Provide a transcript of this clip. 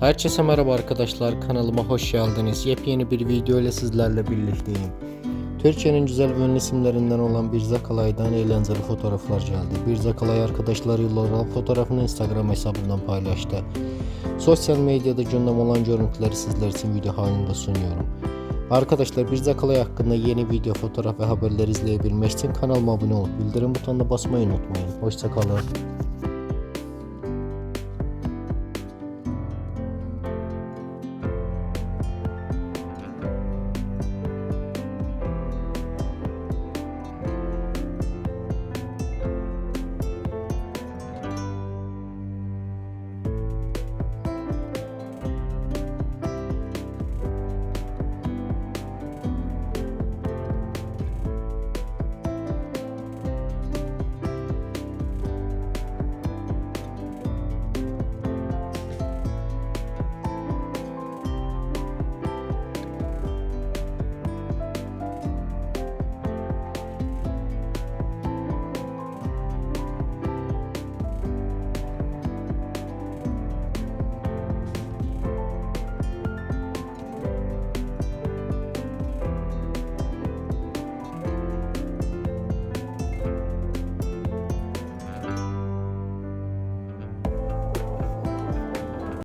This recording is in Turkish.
Herkese merhaba arkadaşlar kanalıma hoş geldiniz. Yepyeni bir video ile sizlerle birlikteyim. Türkiye'nin güzel ve ünlü isimlerinden olan Birza Kalay'dan eğlenceli fotoğraflar geldi. Birza Kalay arkadaşlarıyla olan fotoğrafını Instagram hesabından paylaştı. Sosyal medyada gündem olan görüntüleri sizler için video halinde sunuyorum. Arkadaşlar Birza Kalay hakkında yeni video, fotoğraf ve haberleri izleyebilmek için kanalıma abone olup bildirim butonuna basmayı unutmayın. Hoşçakalın.